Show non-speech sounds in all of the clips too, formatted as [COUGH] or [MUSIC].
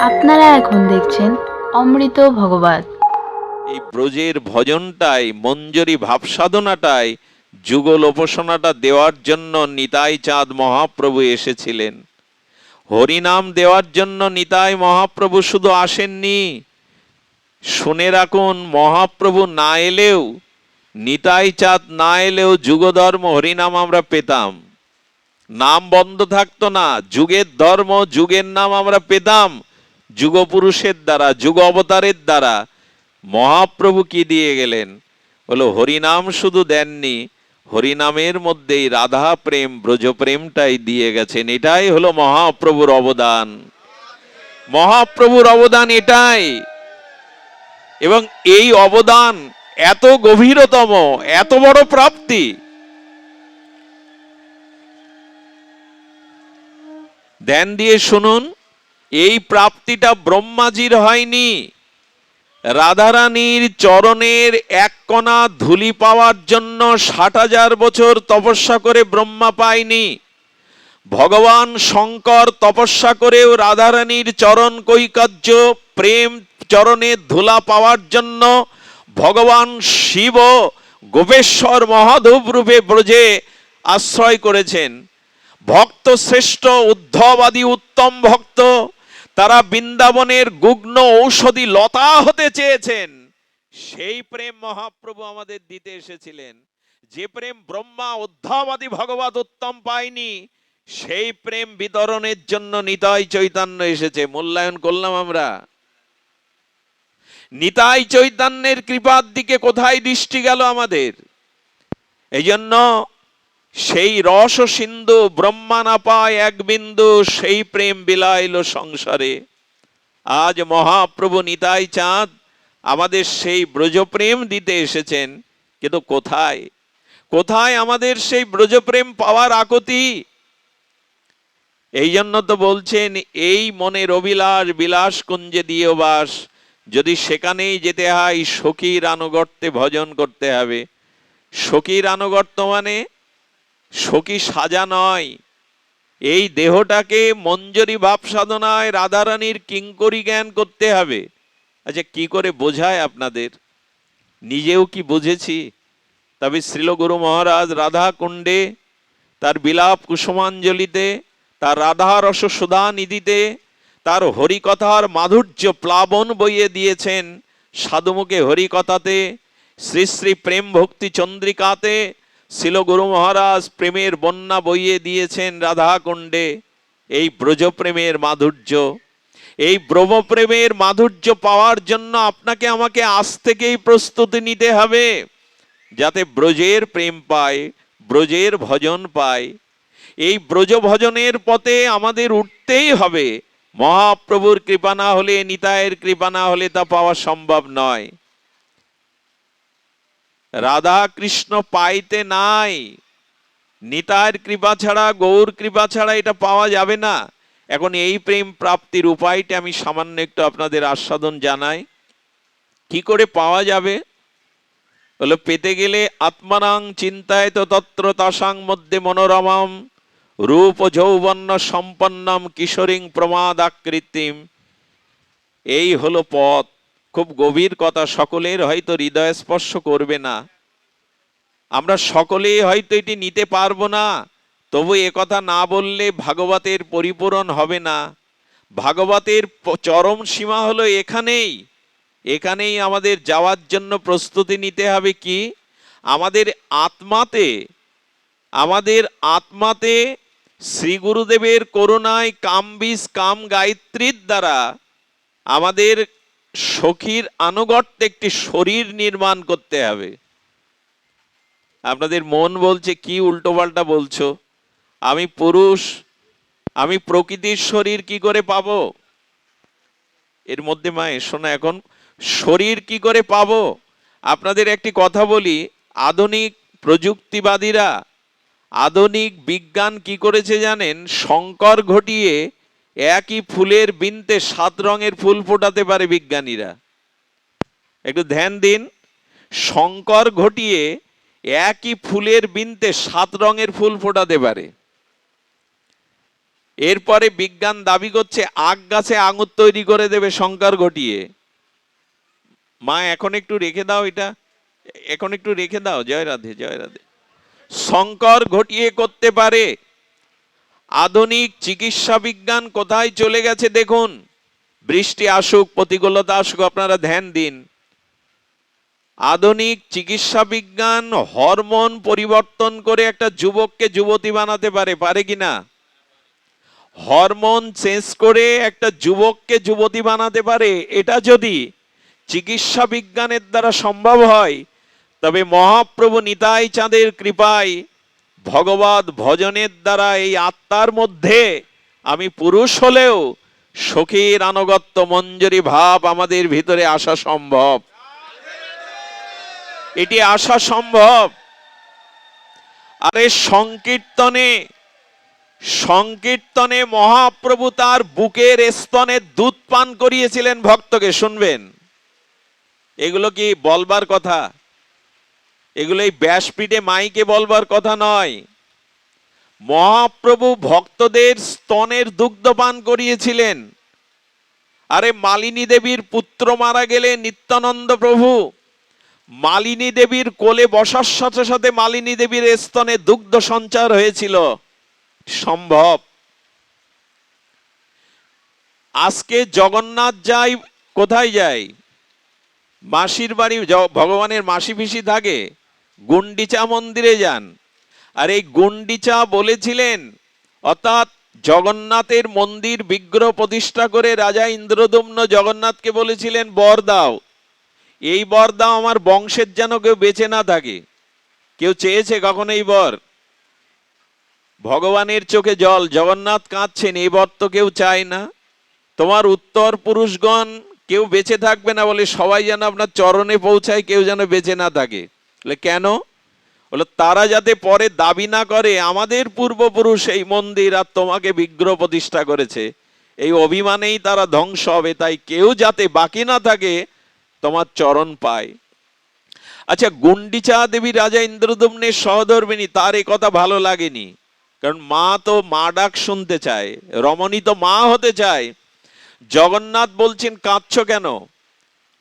আপনারা এখন দেখছেন অমৃত ভগবত। এই ব্রজের ভজনটাই, মঞ্জরি ভাবসাধনাটাই, যুগল উপাসনাটা দেওয়ার জন্য নিতাই চাঁদ মহাপ্রভু এসেছিলেন। হরিনাম দেওয়ার জন্য নিতাই মহাপ্রভু শুধু আসেননি। শুনে রাখুন, মহাপ্রভু না এলেও নিতাই চাঁদ না এলেও যুগধর্ম হরিনাম আমরা পেতাম। নাম বন্ধ থাকতো না, যুগের ধর্ম, যুগের নাম আমরা পেতাম। যুগপুরুষের দ্বারা যুগ অবতারের দ্বারা মহাপ্রভু কি দিয়ে গেলেন? হলো হরিনাম শুধু দেননি, হরিনামের মধ্যেই রাধা প্রেম ব্রজ প্রেমটাই দিয়ে গেছেন। এটাই হলো মহাপ্রভুর অবদান। মহাপ্রভুর অবদান এটাই। এবং এই অবদান এত গভীরতম, এত বড় প্রাপ্তি। ধ্যান দিয়ে শুনুন এই প্রাপ্তিটা ব্রহ্মাজির হয়নি। রাধারানীর চরণের এক কণা ধুলি পাওয়ার জন্য ষাট হাজার বছর তপস্যা করে ব্রহ্মা পায়নি। ভগবান শঙ্কর তপস্যা করেও রাধারানীর চরণ কৈকার্য প্রেম চরণে ধুলা পাওয়ার জন্য ভগবান শিব গোপেশ্বর মহাধূপ রূপে ব্রজে আশ্রয় করেছেন। ভক্ত শ্রেষ্ঠ উদ্ধবাদী উত্তম ভক্ত। তারা বৃন্দাবনের গুগ্ন ঔষধি লতা হতে চেয়েছেন। সেই প্রেম মহাপ্রভু আমাদের দিতে এসেছিলেন। যে প্রেম ব্রহ্মা উদ্ধবাদী ভগবত উত্তম পায়নি, সেই প্রেম বিতরণের জন্য নিতাই চৈতন্য এসেছে। মূল্যায়ন করলাম আমরা। নিতাই চৈতন্যের কৃপার দিকে কোথায় দৃষ্টি গেল আমাদের? এই জন্য সেই রস সিন্ধু ব্রহ্মা না পায় এক বিন্দু, সেই প্রেম বিলাইল সংসারে। আজ মহাপ্রভু নিতাই চাঁদ আমাদের সেই ব্রজপ্রেম দিতে এসেছেন, কিন্তু কোথায়? কোথায় আমাদের সেই ব্রজপ্রেম পাওয়ার আকতি? এই জন্য তো বলছেন, এই মনের অবিলাস বিলাস কুঞ্জে দিও বাস, যদি সেখানেই যেতে হয় সখীর আনুগত্যে ভজন করতে হবে। সখীর আনুগত্য মানে সখী সাজা নয়। এই দেহটাকে মঞ্জরি ভাব সাধনায় রাধারানীর কিঙ্করি জ্ঞান করতে হবে। আচ্ছা কি করে বোঝায় আপনাদের? নিজেও কি বুঝেছি? তবে শ্রীলগুরু মহারাজ রাধা কুণ্ডে তার বিলাপ কুসুমাঞ্জলিতে, তার রাধা রস সুধা নিধিতে তার হরিকথার মাধুর্য প্লাবন বইয়ে দিয়েছেন সাধুমুখে হরিকথাতে, শ্রী শ্রী প্রেম ভক্তি চন্দ্রিকাতে শিল গুরু মহারাজ প্রেমের বন্যা বইয়ে দিয়েছেন রাধাকুণ্ডে। এই ব্রজপ্রেমের মাধুর্য, এই ব্রহ্মপ্রেমের মাধুর্য পাওয়ার জন্য আপনাকে আমাকে আজ থেকেই প্রস্তুতি নিতে হবে, যাতে ব্রজের প্রেম পায় ব্রজের ভজন পায় এই ব্রজ ভজনের পথে আমাদের উঠতেই হবে। মহাপ্রভুর কৃপা না হলে নিতায়ের কৃপা না হলে তা পাওয়া সম্ভব নয়। রাধা কৃষ্ণ পাইতে নাই। নিতার কৃপা ছাড়া, গৌর কৃপা ছাড়া এটা পাওয়া যাবে না। এখন এই প্রেম প্রাপ্তির উপায়টা আমি সামান্য একটু আপনাদের আস্বাদন জানাই। কি করে পাওয়া যাবে? হলো পেতে গেলে আত্মানাং চিন্তায় তো তত্র তাসাং মধ্যে মনোরমাম, রূপ যৌবন্য সম্পন্নম কিশোরিং প্রমাদাকৃতিম। এই হলো পথ। খুব গভীর কথা, সকলের হয়তো হৃদয় স্পর্শ করবে না। আমরা সকলেই হয়তো এটি নিতে পারব না, তবু কথা না বললে ভাগবতের পরিপূরণ হবে না। ভাগবতের চরম সীমা হলো এখানেই। এখানেই আমাদের যাওয়ার জন্য প্রস্তুতি নিতে হবে কি? আমাদের আত্মাতে আমাদের আত্মাতে শ্রী গুরুদেবের করুণায় কাম বীজ কাম গায়ত্রীর দ্বারা আমাদের সখীর আনুগত্য একটি শরীর নির্মাণ করতে হবে। আপনাদের মন বলছে, কি উল্টোপাল্টা বলছো? আমি পুরুষ, আমি প্রকৃতির শরীর কি করে পাবো? এর মধ্যে মা এসো না এখন, শরীর কি করে পাব? আপনাদের একটি কথা বলি, আধুনিক প্রযুক্তিবাদীরা আধুনিক বিজ্ঞান কি করেছে জানেন? শঙ্কর ঘটিয়ে একই ফুলের বিনতে সাত রঙের ফুল ফোটাতে পারে বিজ্ঞানীরা। একটু ধ্যান দিন শঙ্কর ঘটিয়ে একই ফুলের বিনতে সাত রঙের ফুল ফোটাতে পারে। এরপরে বিজ্ঞান দাবি করছে আগ গাছে আঙুর তৈরি করে দেবে শঙ্কর ঘটিয়ে। মা, এখন একটু রেখে দাও এটা। এখন একটু রেখে দাও, জয় রাধে জয় রাধে। শঙ্কর ঘটিয়ে করতে পারে আধুনিক চিকিৎসা বিজ্ঞান কোথায় চলে গেছে দেখুন। বৃষ্টি আসুক, প্রতিকূলতা আসুক, আপনারা ধ্যান দিন। আধুনিক চিকিৎসা বিজ্ঞান হরমোন পরিবর্তন করে একটা যুবককে যুবতী বানাতে পারে পারে কি না? হরমোন চেঞ্জ করে একটা যুবককে যুবতী বানাতে পারে, এটা যদি চিকিৎসা বিজ্ঞানের দ্বারা সম্ভব হয়, তবে মহাপ্রভু নিতাই চাঁদের কৃপায় ভগবত ভজনের দ্বারা এই আত্মার মধ্যে আমি পুরুষ হলেও সখীর আনুগত্য মঞ্জরি ভাব আমাদের ভিতরে আসা সম্ভব। এটি আসা সম্ভব। আরে সংকীর্তনে সংকীর্তনে মহাপ্রভু তার বুকের স্তনে দুধ পান করিয়েছিলেন ভক্তকে, শুনবেন? এগুলো কি বলবার কথা? এগুলো এই ব্যাসপীঠে মাইকে বলবার কথা নয়। মহাপ্রভু ভক্তদের স্তনের দুগ্ধ পান করিয়েছিলেন। আরে মালিনী দেবীর পুত্র মারা গেলে নিত্যানন্দ প্রভু, মালিনী দেবীর কোলে বসার সাথে সাথে মালিনী দেবীর স্তনে দুগ্ধ সঞ্চার হয়েছিল। সম্ভব। আজকে জগন্নাথ যাই, কোথায় যায় মাসির বাড়ি ভগবানের মাসি পিসি থাকে। গুন্ডিচা মন্দিরে যান। আর এই গুন্ডিচা বলেছিলেন, অর্থাৎ জগন্নাথের মন্দির বিগ্রহ প্রতিষ্ঠা করে রাজা ইন্দ্রদম্ন জগন্নাথকে বলেছিলেন, বর দাও। এই বর দাও আমার বংশের যেন কেউ বেঁচে না থাকে। কেউ চেয়েছে কখন এই বর? ভগবানের চোখে জল, জগন্নাথ কাঁদছেন, এই বর তো কেউ চায় না। তোমার উত্তর পুরুষগণ কেউ বেঁচে থাকবে না বলে সবাই যেন আপনার চরণে পৌঁছায়, কেউ যেন বেঁচে না থাকে। কেন? বলে, তারা যাতে পরে দাবি না করে, আমাদের পূর্বপুরুষ এই মন্দির আর তোমাকে বিগ্রহ প্রতিষ্ঠা করেছে। এই অভিমানেই তারা ধ্বংস হবে, তাই কেউ যাতে বাকি না থাকে, তোমার চরণ পায়। আচ্ছা গুন্ডিচা দেবী রাজা ইন্দ্রদম্নের সহধর্মিনী, তার এ কথা ভালো লাগেনি। কারণ মা তো মা ডাক শুনতে চায়, রমণী তো মা হতে চায়। জগন্নাথ বলছেন, কাঁদছ কেন?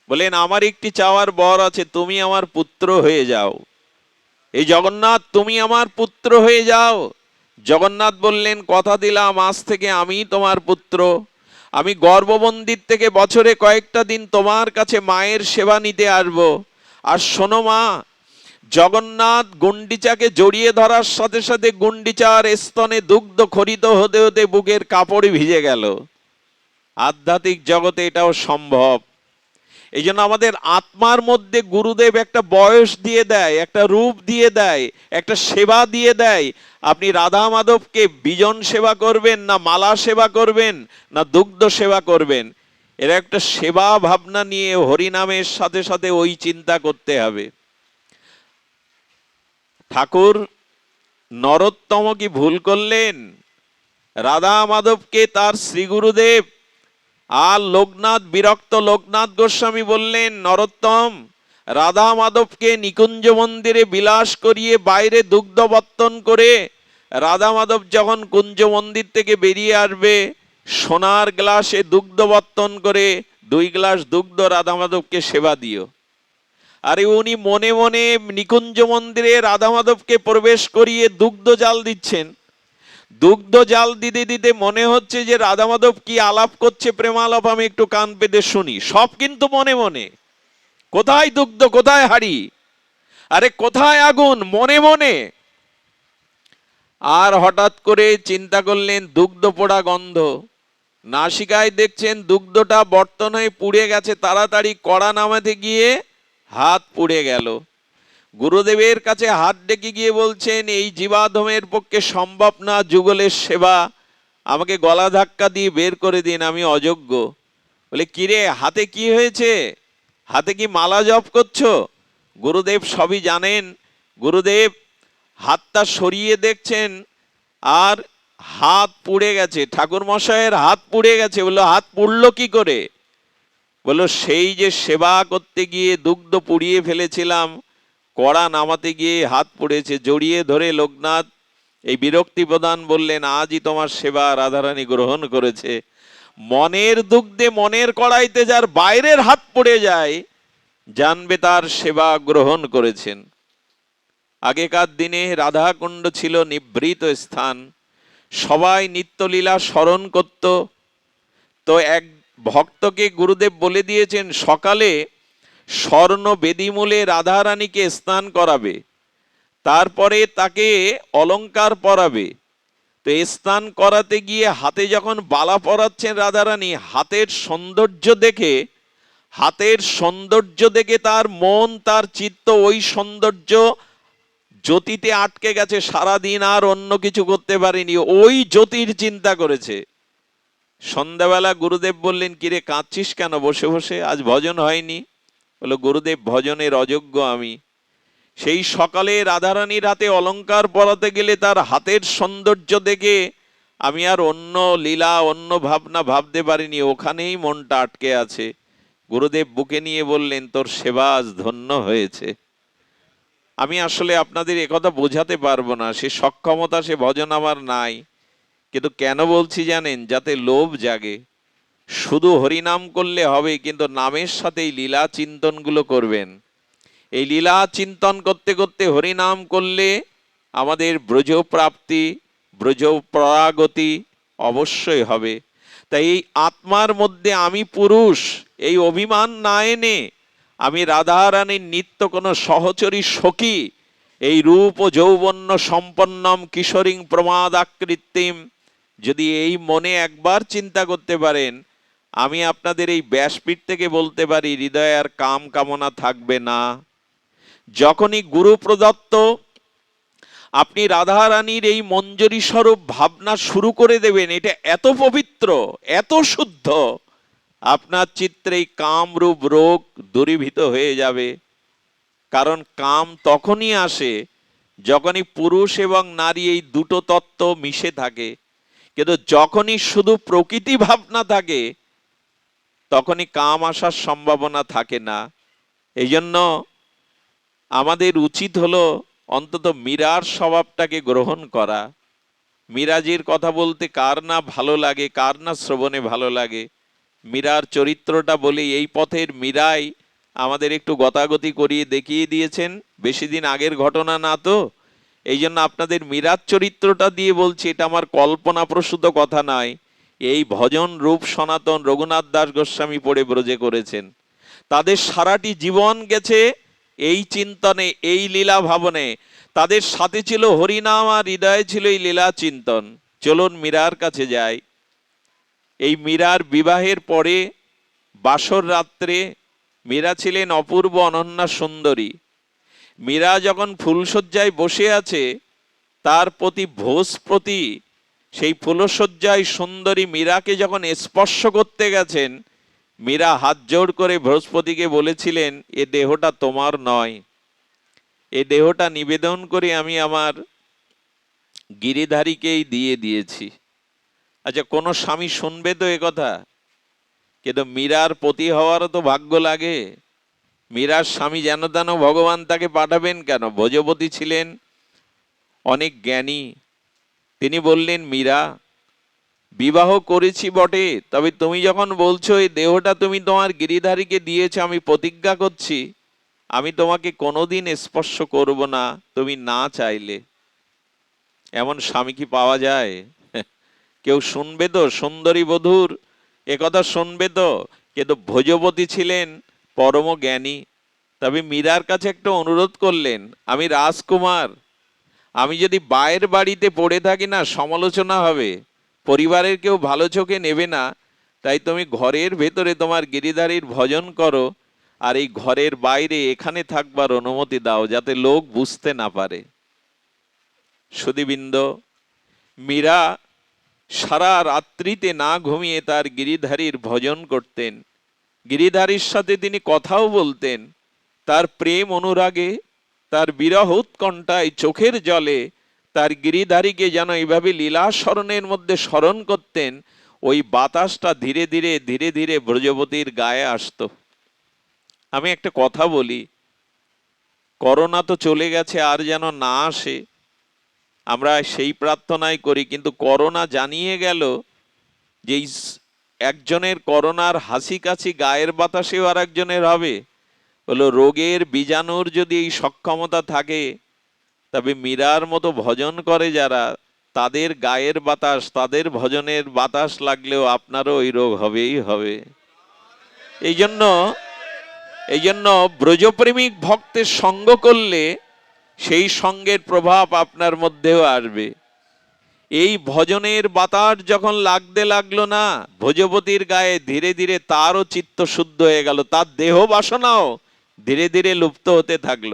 বলেন, আমার একটি চাওয়ার বর আছে, তুমি আমার পুত্র হয়ে যাও। এই জগন্নাথ, তুমি আমার পুত্র হয়ে যাও। জগন্নাথ বললেন, কথা দিলাম, আজ থেকে আমি তোমার পুত্র। আমি গর্ভমন্দির থেকে বছরে কয়েকটা দিন তোমার কাছে মায়ের সেবা নিতে আসব। আর শোনো মা, জগন্নাথ গুন্ডিচাকে জড়িয়ে ধরার সাথে সাথে গুন্ডিচার স্তনে দুগ্ধ খরিত হতে হতে বুকের কাপড় ভিজে গেল। আধ্যাত্মিক জগতে এটাও সম্ভব। এই জন্য আমাদের আত্মার মধ্যে গুরুদেব একটা বয়স দিয়ে দেয়, একটা রূপ দিয়ে দেয়, একটা সেবা দিয়ে দেয়। আপনি রাধা মাধবকে বিজন সেবা করবেন, না মালা সেবা করবেন, না দুগ্ধ সেবা করবেন। এর একটা সেবা ভাবনা নিয়ে হরিনামের সাথে সাথে ওই চিন্তা করতে হবে। ঠাকুর, নরোত্তম কি ভুল করলেন? রাধা মাধবকে তার শ্রী গুরুদেব আর লোকনাথ, বিরক্ত লোকনাথ গোস্বামী বললেন, নরোত্তম রাধা মাধবকে নিকুঞ্জ মন্দিরে বিলাস করিয়ে বাইরে দুগ্ধ বর্তন করে রাধা মাধব যখন কুঞ্জ মন্দির থেকে বেরিয়ে আসবে, সোনার গ্লাসে দুগ্ধ বর্তন করে দুই গ্লাস দুগ্ধ রাধা মাধবকে সেবা দিও। আরে উনি মনে মনে নিকুঞ্জ মন্দিরে রাধা মাধবকে প্রবেশ করিয়ে দুগ্ধ জাল দিচ্ছেন। দুগ্ধ জাল দিতে দিতে মনে হচ্ছে যে রাধা মাধব কি আলাপ করছে, প্রেমালাপ, আমি একটু কান পেতে শুনি। সব কিন্তু মনে মনে। কোথায় দুগ্ধ, কোথায় হাড়ি? আরে কোথায় আগুন? মনে মনে। আর হঠাৎ করে চিন্তা করলেন, দুগ্ধ পোড়া গন্ধ। নাসিকায় দেখছেন দুগ্ধটা বর্তন হয়ে পুড়ে গেছে, তাড়াতাড়ি কড়া নামাতে গিয়ে হাত পুড়ে গেল। গুরুদেবের কাছে হাত ডেকে গিয়ে বলছেন, এই জীবাধমের পক্ষে সম্ভব না, যুগলের সেবা। আমাকে গলা ধাক্কা দিয়ে বের করে দিন, আমি অযোগ্য। বলে, কিরে, হাতে কি হয়েছে? হাতে কি মালা জপ করছ? গুরুদেব সবই জানেন। গুরুদেব হাতটা সরিয়ে দেখছেন, আর হাত পুড়ে গেছে। ঠাকুর মশাইয়ের হাত পুড়ে গেছে। বলল, হাত পুড়লো কি করে? বলল, সেই যে সেবা করতে গিয়ে দুগ্ধ পুড়িয়ে ফেলেছিলাম কড়া নামাতে গিয়ে হাত পড়েছে, জড়িয়ে ধরে লোকনাথ এই বিরক্তি প্রদান বললেন, আজই তোমার সেবা রাধারানী গ্রহণ করেছে। মনের দুগ্ধে মনের কড়াইতে যার বাইরের হাত পড়ে যায়, জানবে তার সেবা গ্রহণ করেছেন। আগেকার দিনে রাধাকুণ্ড ছিল নিভৃত স্থান। সবাই নিত্যলীলা স্মরণ করত। তো এক ভক্তকে গুরুদেব বলে দিয়েছেন, সকালে স্বর্ণ বেদিমূলে রাধারানীকে স্নান করাবে। তারপরে তাকে অলংকার পরাবে। তো স্নান করাতে গিয়ে হাতে যখন বালা পরাচ্ছেন রাধারানী, হাতের সৌন্দর্য দেখে, হাতের সৌন্দর্য দেখে তার মন, তার চিত্ত, ওই সৌন্দর্য জ্যোতিতে আটকে গেছে, সারাদিন আর অন্য কিছু করতে পারেনি, ওই জ্যোতির চিন্তা করেছে। সন্ধ্যাবেলা গুরুদেব বললেন, কিরে, কাঁদছিস কেন? বসে বসে, আজ ভজন হয়নি। বলল, গুরুদেব, ভজনের অযোগ্য আমি। সেই সকালে রাধারানীর হাতে অলঙ্কার পরাতে গেলে তার হাতের সৌন্দর্য দেখে আমি আর অন্য লীলা, অন্য ভাবনা ভাবতে পারিনি, ওখানেই মনটা আটকে আছে। গুরুদেব বুকে নিয়ে বললেন, তোর সেবা আজ ধন্য হয়েছে। আমি আসলে আপনাদের একথা বোঝাতে পারব না, সে সক্ষমতা, সে ভজন আমার নাই। কিন্তু কেন বলছি জানেন, যাতে লোভ জাগে। শুধু হরিনাম করলে হবে, কিন্তু নামের সাথে এই লীলা চিন্তনগুলো করবেন। এই লীলা চিন্তন করতে করতে হরিনাম করলে আমাদের ব্রজ প্রাপ্তি ব্রজ পরাগতি অবশ্যই হবে। তাই এই আত্মার মধ্যে আমি পুরুষ, এই অভিমান না এনে আমি রাধারানীর নিত্য কোনো সহচরী সখী, এই রূপ যৌবন্য সম্পন্নম কিশোরীং প্রমাদাকৃত্তিম যদি এই মনে একবার চিন্তা করতে পারেন আমি আপনাদের এই ব্যাসপীঠ থেকে বলতে পারি, হৃদয়ে আর কাম কামনা থাকবে না। যখনই গুরু প্রদত্ত, আপনি রাধারানীর এই মঞ্জরি স্বরূপ ভাবনা শুরু করে দেবেন, এটা এত পবিত্র, এত শুদ্ধ, আপনার চিত্রে কামরূপ রোগ দূরীভূত হয়ে যাবে। কারণ কাম তখনই আসে যখনই পুরুষ এবং নারী এই দুটো তত্ত্ব মিশে থাকে। কিন্তু যখনই শুধু প্রকৃতি ভাবনা থাকে তখনই কাম আসার সম্ভাবনা থাকে না। এই জন্য আমাদের উচিত হলো অন্তত মীরার স্বভাবটাকে গ্রহণ করা। মিরাজের কথা বলতে কার না ভালো লাগে, কার না শ্রবণে ভালো লাগে? মীরার চরিত্রটা বলে, এই পথের মীরাই আমাদের একটু গতাগতি করিয়ে দেখিয়ে দিয়েছেন, বেশি দিন আগের ঘটনা না তো? এই জন্য আপনাদের মীরার চরিত্রটা দিয়ে বলছি, এটা আমার কল্পনা প্রসূত কথা নয়। এই ভজন রূপ সনাতন রঘুনাথ দাস গোস্বামী পড়ে ব্রজে করেছেন। তাদের সারাটি জীবন গেছে এই চিন্তনে, এই লীলা ভাবনে। তাদের সাথে ছিল হরিনাম আর হৃদয়ে ছিল এই লীলা চিন্তন। চলুন মীরার কাছে যাই। এই মীরার বিবাহের পরে বাসর রাত্রে মীরা ছিলেন অপূর্ব অনন্যা সুন্দরী। মীরা যখন ফুলশয্যায় বসে আছে, তার প্রতি ভোজ প্রতি সেই ফুলশয্যায় সুন্দরী মীরাকে যখন স্পর্শ করতে গেছেন, মীরা হাত জোড় করে বৃহস্পতিকে বলেছিলেন, এ দেহটা তোমার নয়। এ দেহটা নিবেদন করে আমি আমার গিরিধারীকেই দিয়ে দিয়েছি। আচ্ছা কোনো স্বামী শুনবে তো এ কথা? কিন্তু মীরার পতি হওয়ারও তো ভাগ্য লাগে। মীরার স্বামী যেন তেন ভগবান তাকে পাঠাবেন কেন? ভোজপতি ছিলেন অনেক জ্ঞানী। তিনি বললেন, মীরা, বিবাহ করেছি বটে, তবে তুমি যখন বলছো, এই দেহটা তুমি তোমার গিরিধারীকে দিয়েছ, আমি প্রতিজ্ঞা করছি, আমি তোমাকে কোনোদিন স্পর্শ করব না, তুমি না চাইলে। এমন স্বামী কি পাওয়া যায়? [LAUGHS] কেউ শুনবে তো, সুন্দরী বধূর একথা শুনবে তো কিন্তু ভোজপতি ছিলেন পরম জ্ঞানী তবে মীরার কাছে একটা অনুরোধ করলেন, আমি রাজকুমার আমি যদি বায়ের বাড়িতে পড়ে থাকি না, সমালোচনা হবে। পরিবারের কেউ ভালো চোখে নেবে না। তাই তুমি ঘরের ভেতরে তোমার গিরিধারীর ভজন করো আর এই ঘরের বাইরে এখানে থাকবার অনুমতি দাও যাতে লোক বুঝতে না পারে। সুদীবৃন্দ মীরা সারা রাত্রিতে না ঘুমিয়ে তার গিরিধারীর ভজন করতেন। গিরিধারীর সাথে তিনি কথাও বলতেন। তার প্রেম অনুরাগে তার বিরহ উৎকণ্ঠায় চোখের জলে তার গিরিধারীকে যেন এইভাবে লীলা স্মরণের মধ্যে স্মরণ করতেন, ওই বাতাসটা ধীরে ধীরে ধীরে ধীরে ব্রজবতীর গায়ে আসতো। আমি একটা কথা বলি, করোনা তো চলে গেছে, আর যেন না আসে, আমরা সেই প্রার্থনাই করি, কিন্তু করোনা জানিয়ে গেল যে একজনের করোনার হাসি কাছি গায়ের বাতাসেও আর একজনের হবে। হলো রোগের বীজাণুর যদি এই সক্ষমতা থাকে, তবে মীরার মতো ভজন করে যারা, তাদের গায়ের বাতাস, তাদের ভজনের বাতাস লাগলেও আপনারও ওই রোগ হবেই হবে। এই জন্য এই জন্য ব্রজপ্রেমিক ভক্তের সঙ্গ করলে সেই সঙ্গের প্রভাব আপনার মধ্যেও আসবে। এই ভজনের বাতাস যখন লাগতে লাগল না, ভোজপতির গায়ে ধীরে ধীরে তারও চিত্ত শুদ্ধ হয়ে গেল, তার দেহ বাসনাও ধীরে ধীরে লুপ্ত হতে থাকল।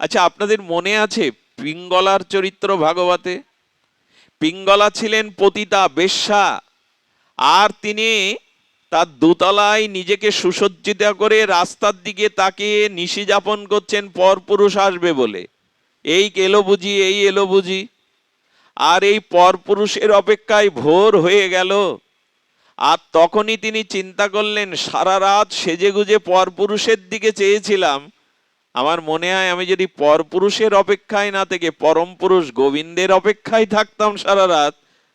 আচ্ছা আপনাদের মনে আছে পিঙ্গলার চরিত্র ভাগবতে? পিঙ্গলা ছিলেন পতিতা বেশ্যা, আর তিনি তার দোতলায় নিজেকে সুসজ্জিত করে রাস্তার দিকে তাকিয়ে নিশি যাপন করছেন পরপুরুষ আসবে বলে। এই এলো বুঝি, এই এলো বুঝি। আর এই পরপুরুষের অপেক্ষায় ভোর হয়ে গেল। আর তখনই তিনি চিন্তা করলেন, সারা রাত সেজেগুজে পরপুরুষের দিকে চেয়েছিলাম। আমার মনে হয় আমি যদি পরপুরুষের অপেক্ষায় না থেকে পরম পুরুষ গোবিন্দের অপেক্ষায় থাকতাম সারা রাত,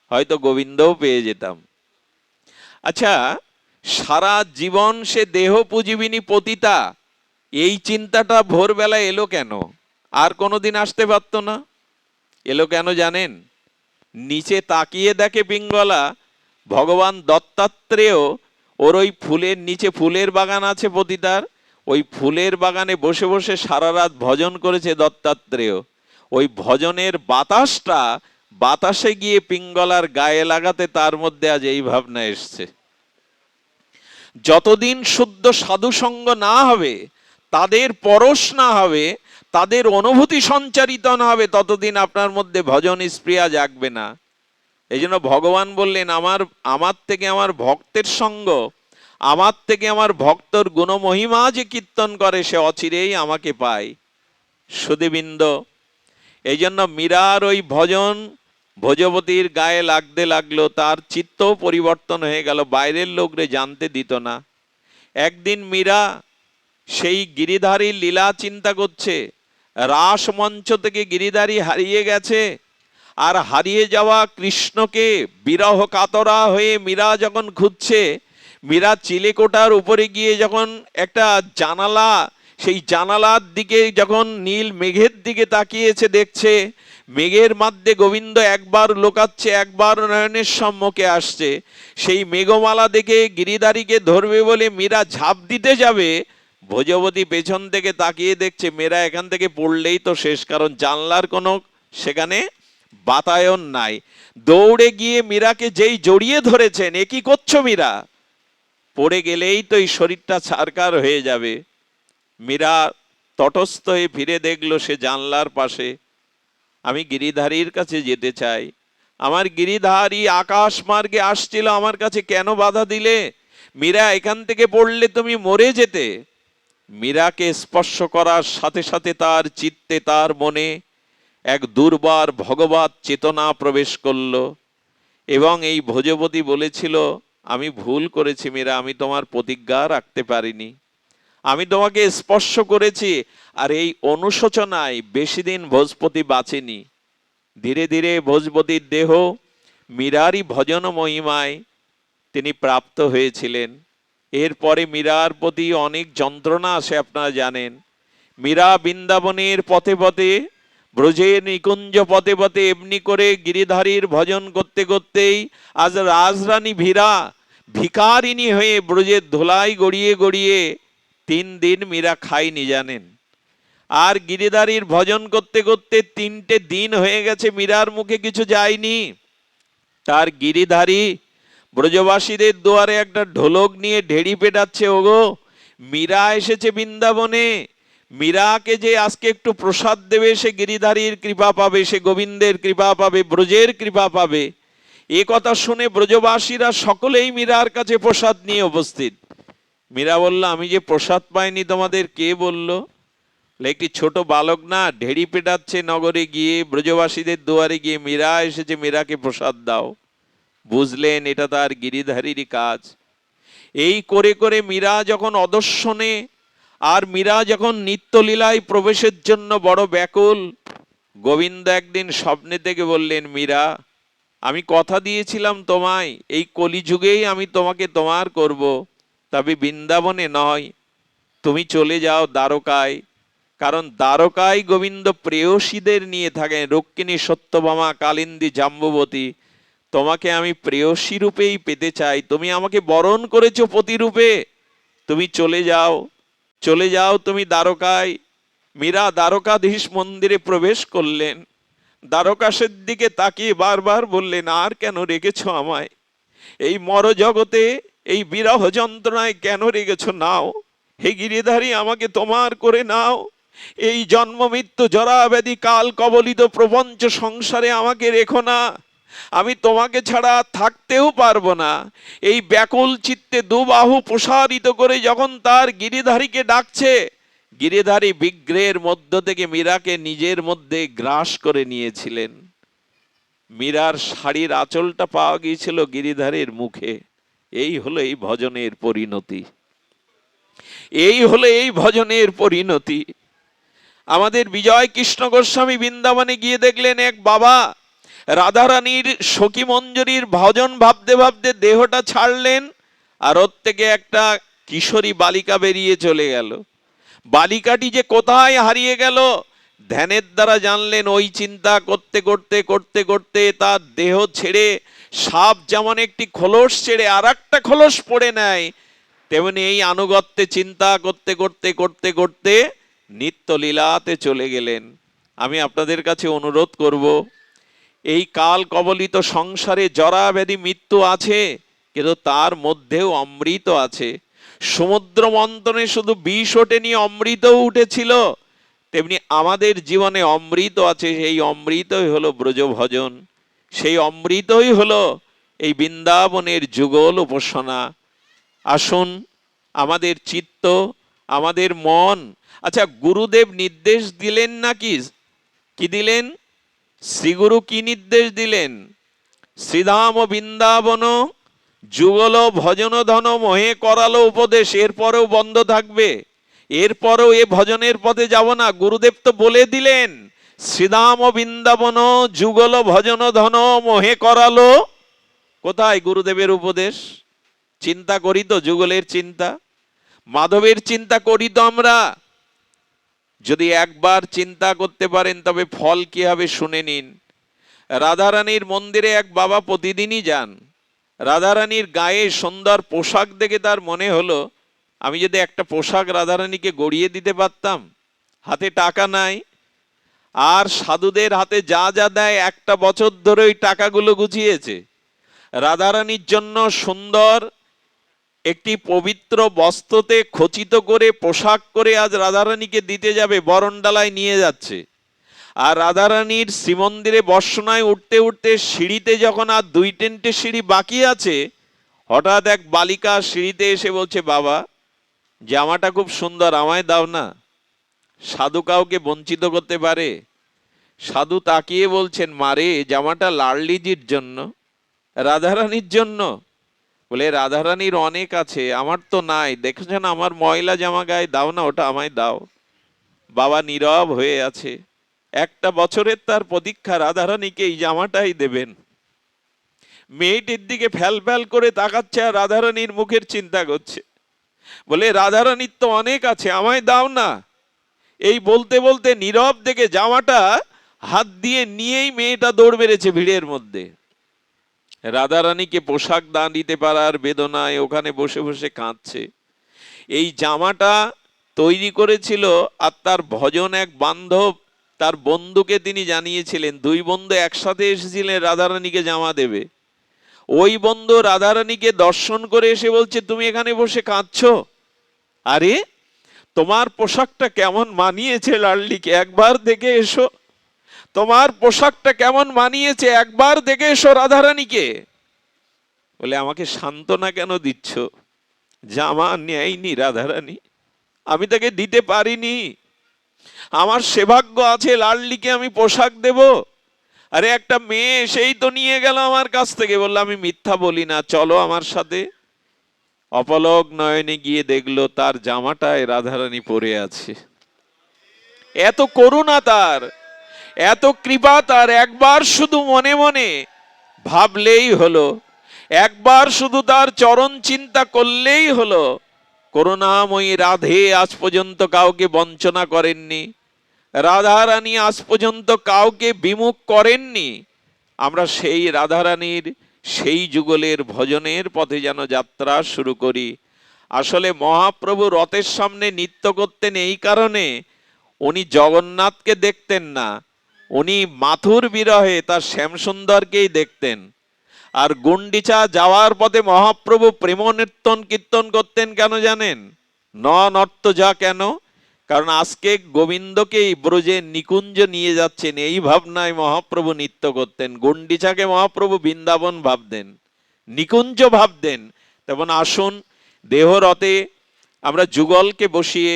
হয়তো গোবিন্দও পেয়ে যেতাম। আচ্ছা সারা জীবন সে দেহ পুজিবিনী পতিতা, এই চিন্তাটা ভোরবেলা এলো কেন? আর কোনোদিন আসতে পারতো না। এলো কেন জানেন? নিচে তাকিয়ে দেখে পিঙ্গলা ভগবান দত্তাত্রেয় ওর ওই ফুলের নিচে ফুলের বাগান আছে পতিতার, ওই ফুলের বাগানে বসে বসে সারা রাত ভজন করেছে দত্তাত্রেয়। ওই ভজনের বাতাসটা বাতাসে গিয়ে পিঙ্গলার গায়ে লাগাতে তার মধ্যে আজ এই ভাবনা এসছে। যতদিন শুদ্ধ সাধুসঙ্গ না হবে, তাদের পরশ না হবে, তাদের অনুভূতি সঞ্চারিত না হবে, ততদিন আপনার মধ্যে ভজন স্প্রিয়া জাগবে না। এই জন্য ভগবান বললেন, আমার আমার থেকে আমার ভক্তের সঙ্গ, আমার থেকে আমার ভক্তর গুণমহিমা যে কীর্তন করে, সে অচিরেই আমাকে পায়। সুদীবৃন্দ এই জন্য মীরার ওই ভজন ভোজবতীর গায়ে লাগতে লাগল, তার চিত্ত পরিবর্তন হয়ে গেল, বাইরের লোকরে জানতে দিত না। একদিন মীরা সেই গিরিধারী লীলা চিন্তা করছে রাস মঞ্চ থেকে গিরিধারী হারিয়ে গেছে আর হারিয়ে যাওয়া কৃষ্ণকে বিরহ কাতরা হয়ে মীরা যখন খুঁজছে মীরা চিলেকোটার উপরে গিয়ে যখন একটা জানালা, সেই জানালার দিকে যখন নীল মেঘের দিকে তাকিয়েছে দেখছে, মেঘের মধ্যে গোবিন্দ একবার লোকাচ্ছে, একবার নয়নের সম্মুখে আসছে। সেই মেঘমালা দেখে গিরিধারীকে ধরবে বলে মীরা ঝাঁপ দিতে যাবে ভোজবতী পেছন থেকে তাকিয়ে দেখছে মেয়েরা এখান থেকে পড়লেই তো শেষ, কারণ জানলার কোনো সেখানে বাতায়ন নাই। দৌড়ে গিয়ে মীরাকে যেই জড়িয়ে ধরেছেন, এ কি করছ মীরা? পড়ে গেলেই তো এই শরীরটা ছারকার হয়ে যাবে। মীরা তটস্থ হয়ে ফিরে দেখল সে জানলার পাশে। আমি গিরিধারীর কাছে যেতে চাই। আমার গিরিধারী আকাশ মার্গে আসছিল, আমার কাছে কেন বাধা দিলে? মীরা, এখান থেকে পড়লে তুমি মরে যেতে। মীরাকে স্পর্শ করার সাথে সাথে তার চিত্তে, তার মনে এক দুর্বার ভগবত চেতনা প্রবেশ করল। এবং এই ভোজবতী বলেছিল, আমি ভুল করেছি মীরা, আমি তোমার প্রতিজ্ঞা রাখতে পারিনি। আমি তোমাকে স্পর্শ করেছি, আর এই অনুশোচনায় বেশি দিন ভোজপতি বাঁচেনি। ধীরে ধীরে ভোজপতির দেহ মীরারই ভজন মহিমায় তিনি প্রাপ্ত হয়েছিলেন। এরপরে মীরার প্রতি অনেক যন্ত্রণা আসে, আপনারা জানেন। মীরা বৃন্দাবনের পথে পথে ব্রজের নিকুঞ্জ পথে পথে এমনি করে গিরিধারীর ভজন করতে করতেই আজ রাজরানী ভীরা ভিকারিনী হয়ে ব্রজের ধোলাই গড়িয়ে গড়িয়ে তিন দিন মীরা খায়নি জানেন। আর গিরিধারীর ভজন করতে করতে তিনটে দিন হয়ে গেছে মীরার মুখে কিছু যায়নি। তার গিরিধারী ব্রজবাসীদের দুয়ারে একটা ঢোলক নিয়ে ঢেড়ি পেটাচ্ছে, ওগো, মীরা এসেছে বৃন্দাবনে। মীরাকে যে আজকে একটু প্রসাদ দেবে সে গিরিধারীর কৃপা পাবে সে গোবিন্দের কৃপা পাবে ব্রজের কৃপা পাবে। এ কথা শুনে ব্রজবাসীরা সকলেই মীরার কাছে প্রসাদ নিয়ে উপস্থিত। মীরা বলল আমি যে প্রসাদ পাইনি তোমাদের কে বলল? বলে, একটি ছোট বালক না ঢেড়ি পেটাচ্ছে নগরে গিয়ে ব্রজবাসীদের দুয়ারে গিয়ে মীরা এসেছে মীরাকে প্রসাদ দাও। বুঝলেন এটা তার গিরিধারীরই কাজ। এই করে করে মীরা যখন অদর্শনে আর মীরা যখন নিত্যলীলায় প্রবেশের জন্য বড় ব্যাকুল, গোবিন্দ একদিন স্বপ্নে থেকে বললেন, মীরা, আমি কথা দিয়েছিলাম তোমায়, এই কলিযুগেই আমি তোমাকে তোমার করব, তবে বৃন্দাবনে নয়। তুমি চলে যাও দ্বারকায়। কারণ দ্বারকায় গোবিন্দ প্রেয়সীদের নিয়ে থাকেন, রক্ষিণী সত্যভামা কালিন্দী জাম্ববতী। তোমাকে আমি প্রেয়সী রূপেই পেতে চাই, তুমি আমাকে বরণ করেছ পতিরূপে। তুমি চলে যাও চলে যাও তুমি দ্বারকায়। মীরা দ্বারকাধীশ মন্দিরে প্রবেশ করলেন। দ্বারকাশের দিকে তাকিয়ে বারবার বললেন, আর কেন রেখেছ আমায়? এই মরজগতে, এই বিরহ যন্ত্রণায় কেন রেখেছ নাও? হে গিরিধারী, আমাকে তোমার করে নাও। এই জন্ম মৃত্যু জরাব্যাধি কাল কবলিত প্রপঞ্চ সংসারে আমাকে রেখো না। আমি তোমাকে ছাড়া থাকতেও পারব না। এই ব্যাকুল চিত্তে দুবাহু প্রসারিত করে যখন তার গিরিধারীকে ডাকছে, গিরিধারী বিগ্রহের মধ্য থেকে মীরাকে নিজের মধ্যে গ্রাস করে নিয়েছিলেন। মীরার শাড়ির আঁচলটা পাওয়া গিয়েছিল গিরিধারীর মুখে। এই হলো এই ভজনের পরিণতি। এই হলো এই ভজনের পরিণতি। আমাদের বিজয় কৃষ্ণ গোস্বামী বৃন্দাবনে গিয়ে দেখলেন এক বাবা রাধারানীর সখী মঞ্জুরির ভজন ভাবতে ভাবতে দেহটা ছাড়লেন আর ওর থেকে একটা কিশোরী বালিকা বেরিয়ে চলে গেল। বালিকাটি যে কোথায় হারিয়ে গেল, ধ্যানের দ্বারা জানলেন ওই চিন্তা করতে করতে করতে করতে তার দেহ ছেড়ে সাপ যেমন একটি খোলস ছেড়ে আর একটা খোলস পড়ে নেয়, তেমনি এই আনুগত্যে চিন্তা করতে করতে করতে করতে নিত্য লীলাতে চলে গেলেন। আমি আপনাদের কাছে অনুরোধ করব এই কাল কবলিত সংসারে জরা ব্যাধি মৃত্যু আছে, কিন্তু তার মধ্যেও অমৃত আছে। সমুদ্র মন্থনে শুধু বিষ ওঠেনি, অমৃতও উঠেছিল। তেমনি আমাদের জীবনে অমৃত আছে, সেই অমৃতই হলো ব্রজভজন। সেই অমৃতই হলো এই বৃন্দাবনের যুগল উপাসনা। আসুন, আমাদের চিত্ত, আমাদের মন। আচ্ছা গুরুদেব নির্দেশ দিলেন নাকি? কি দিলেন? শ্রীগুরু কি নির্দেশ দিলেন? শ্রীধাম বৃন্দাবন, যুগল ভজন ধন মোহে করালো উপদেশ, এরপরেও বন্ধ থাকবে। এরপরেও এ ভজনের পথে যাব না। গুরুদেব তো বলে দিলেন, শ্রীধাম বৃন্দাবন, যুগল ভজন ধন মোহে করালো। কোথায় গুরুদেবের উপদেশ? চিন্তা করি তো, যুগলের চিন্তা। মাধবের চিন্তা করি তো আমরা। যদি একবার চিন্তা করতে পারেন, তবে ফল কি হবে শুনে নিন। রাধারানীর মন্দিরে এক বাবা প্রতিদিনই যান। রাধারানীর গায়ে সুন্দর পোশাক দেখে তার মনে হলো, আমি যদি একটা পোশাক রাধারানীকে গড়িয়ে দিতে পারতাম, হাতে টাকা নাই, আর সাধুদের হাতে যা যা দেয় একটা বছর ধরে ওই টাকাগুলো গুছিয়েছে। রাধারানীর জন্য সুন্দর একটি পবিত্র বস্ত্রতে খচিত করে পোশাক করে আজ রাধারানীকে দিতে যাবে, বরণডালায় নিয়ে যাচ্ছে। আর রাধারানীর শ্রীমন্দিরে বর্ষনায় উঠতে উঠতে সিঁড়িতে যখন আর দুই তিনটে সিঁড়ি বাকি আছে, হঠাৎ এক বালিকা সিঁড়িতে এসে বলছে, বাবা, জামাটা খুব সুন্দর, আমায় দাও না। সাধু কাউকে বঞ্চিত করতে পারে? সাধু তাকিয়ে বলছেন, মারে, জামাটা লাললিজির জন্য, রাধারানীর জন্য। বলে রাধারানীর অনেক আছে, আমার তো নাই। দেখেছেন আমার ময়লা জামা গায়ে? দাও না, ওটা আমায় দাও। বাবা নীরব হয়ে আছে। একটা বছরের তার প্রতীক্ষা রাধারানীকে এই জামাটাই দেবেন। মেয়েটির দিকে ফ্যাল ফ্যাল করে তাকাচ্ছে আর রাধারানীর মুখের চিন্তা করছে। বলে রাধারানীর তো অনেক আছে, আমায় দাও না। এই বলতে বলতে নীরব দেখে জামাটা হাত দিয়ে নিয়েই মেয়েটা দৌড় বেড়েছে ভিড়ের মধ্যে। রাধারানীকে পোশাক দান দিতে পারার বেদনায় ওখানে বসে বসে কাঁদছে। এই জামাটা তৈরি করেছিল আর তার ভজন এক বান্ধব, তার বন্ধুকে তিনি জানিয়েছিলেন, দুই বন্ধু একসাথে এসেছিলেন, রাধারানীকে জামা দেবে। ওই বন্ধু রাধারানীকে দর্শন করে এসে বলছে, তুমি এখানে বসে কাঁদছো? আরে, তোমার পোশাকটা কেমন মানিয়েছে লাল্লিকে, একবার দেখে এসো। তোমার পোশাকটা কেমন মানিয়েছে? একবার দেখে এসো রাধারানীকে। বলে, আমাকে সান্ত্বনা কেন দিচ্ছ? জামা নেয়নি রাধারানী। আমি তাকে দিতে পারিনি। আমার সেভাগ্য আছে, লাল্লিকে আমি পোশাক দেব। আরে, একটা মেয়ে সেই তো নিয়ে গেল আমার কাছ থেকে। বলল, আমি মিথ্যা বলি না, চলো আমার সাথে। অপলক নয়নে গিয়ে দেখল, তার জামাটায় রাধারানী পরে আছে। এত করুণা তার। এত কৃপা তার একবার শুধু মনে মনে ভাবলেই হলো। একবার শুধু তার চরণ চিন্তা করলেই হলো। করুণাময়ী রাধে আজ পর্যন্ত কাউকে বঞ্চনা করেননি। রাধারানী আজ পর্যন্ত কাউকে বিমুখ করেননি। আমরা সেই রাধারানীর, সেই যুগলের ভজনের পথে যেন যাত্রা শুরু করি। আসলে মহাপ্রভু রথের সামনে নৃত্য করতেন এই কারণে। উনি জগন্নাথকে দেখতেন না। উনি মাথুর বিরহে তার শ্যামসুন্দরকেই দেখতেন। আর গুন্ডিচা যাওয়ার পথে মহাপ্রভু প্রেম নৃত্যন কীর্তন করতেন কেন জানেন? ন নর্ত যা কেন? কারণ আজকে গোবিন্দকেই ব্রজে নিকুঞ্জ নিয়ে যাচ্ছেন। এই ভাবনায় মহাপ্রভু নৃত্য করতেন। গুন্ডিচাকে মহাপ্রভু বৃন্দাবন ভাবতেন, নিকুঞ্জ ভাবতেন। তেমন আসুন দেহরতে আমরা যুগলকে বসিয়ে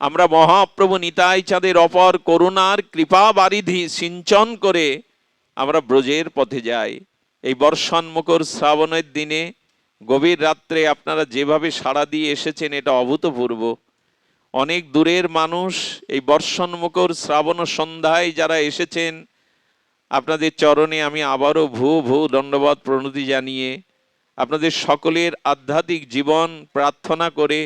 আমরা মহাপ্রভু নিতাই চাঁদের অপর করুণার কৃপা বারিধি সিঞ্চন করে আমরা ব্রজের পথে যাই। এই বর্ষণমুখর শ্রাবণের দিনে গভীর রাত্রে আপনারা যেভাবে সাড়া দিয়ে এসেছেন এটা অভূতপূর্ব। অনেক দূরের মানুষ এই বর্ষণমুখর শ্রাবণ সন্ধ্যায় যারা এসেছেন, আপনাদের চরণে আমি আবারও ভূ ভূ দণ্ডবত প্রণতি জানিয়ে আপনাদের সকলের আধ্যাত্মিক জীবন প্রার্থনা করে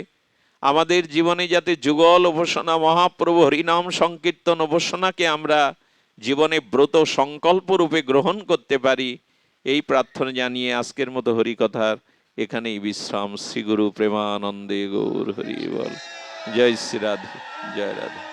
আমাদের জীবনে যাতে যুগল উপাসনা, মহাপ্রভু হরিনাম সংকীর্তন উপাসনাকে আমরা জীবনে ব্রত সংকল্প রূপে গ্রহণ করতে পারি, এই প্রার্থনা জানিয়ে আজকের মতো হরিকথার এখানেই বিশ্রাম। শ্রীগুরু প্রেমানন্দে গৌর হরি বল। জয় শ্রী রাধে, জয় রাধে।